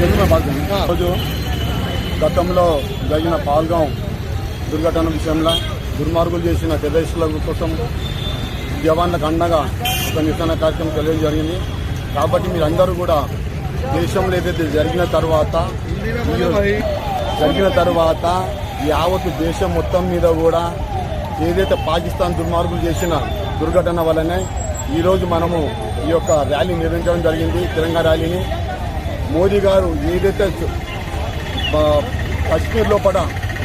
రోజు గతంలో జరిగిన పాల్గాం దుర్ఘటన విషయంలో దుర్మార్గులు చేసిన టెర్రరిస్టుల కోసం జవాన్లకు అండగా ఒక నిరసన కార్యక్రమం తెలియడం జరిగింది. కాబట్టి మీరందరూ కూడా దేశంలో ఏదైతే జరిగిన తర్వాత జరిగిన తర్వాత యావత్ దేశం మొత్తం మీద కూడా ఏదైతే పాకిస్తాన్ దుర్మార్గులు చేసిన దుర్ఘటన వల్లనే ఈరోజు మనము ఈ యొక్క ర్యాలీ నిర్వహించడం జరిగింది తెలంగాణ ర్యాలీని. మోదీ గారు ఏదైతే మా కశ్మీర్ లోపల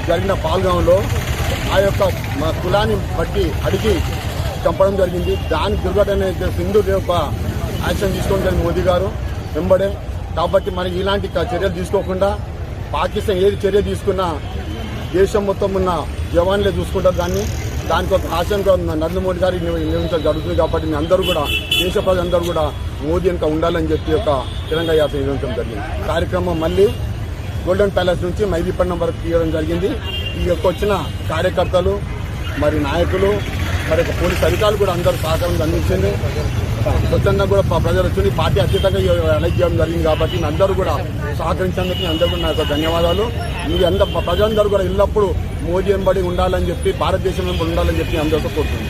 జరిగిన పాల్గాంలో ఆ యొక్క మా కులాన్ని బట్టి అడిగి చంపడం జరిగింది. దాని దుర్ఘటన అయితే సింధు యొక్క యాక్షన్ తీసుకోవడం జరిగింది మోదీ గారు. వెంబడే కాబట్టి మనకి ఇలాంటి చర్యలు తీసుకోకుండా పాకిస్తాన్ ఏది చర్య తీసుకున్నా దేశం మొత్తం ఉన్న జవాన్లే చూసుకుంటారు దాన్ని. దానికి ఒక ఆశంగా నరేంద్ర మోడీ గారు నిర్వహించడం జరుగుతుంది కాబట్టి మీ అందరూ కూడా దేశ ప్రజలందరూ కూడా మోదీ వెనుక ఉండాలని చెప్పి ఒక తెలంగాణ యాత్ర నిర్వహించడం జరిగింది. కార్యక్రమం మళ్ళీ గోల్డెన్ ప్యాలెస్ నుంచి మైదీపట్నం వరకు తీయడం జరిగింది. ఈ యొక్క వచ్చిన కార్యకర్తలు మరి నాయకులు మరి ఒక పోలీస్ అధికారులు కూడా అందరూ సహకారం అందించింది. స్వచ్ఛంగా కూడా ప్రజలు వచ్చింది. పార్టీ అత్యంతంగా ఎలక్ట్ చేయడం జరిగింది కాబట్టి అందరూ కూడా సహకరించినందుకు అందరూ కూడా నా యొక్క ధన్యవాదాలు. మీ అందరూ ప్రజలందరూ కూడా ఎల్లప్పుడూ మోదీ వెంబడి ఉండాలని చెప్పి భారతదేశం వెంబడి ఉండాలని చెప్పి అందరితో కోరుతున్నాను.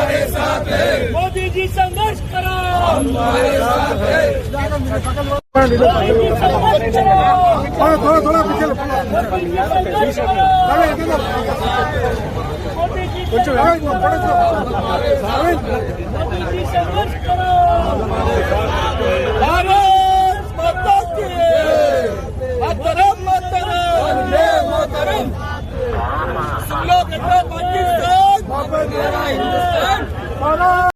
जी संघर्ष करो थोड़ा थोड़ा थोड़ा पीछे मतरम मतरम सुन लो बेटा पाकिस्तान वापस ले रहा हिंदुस्तान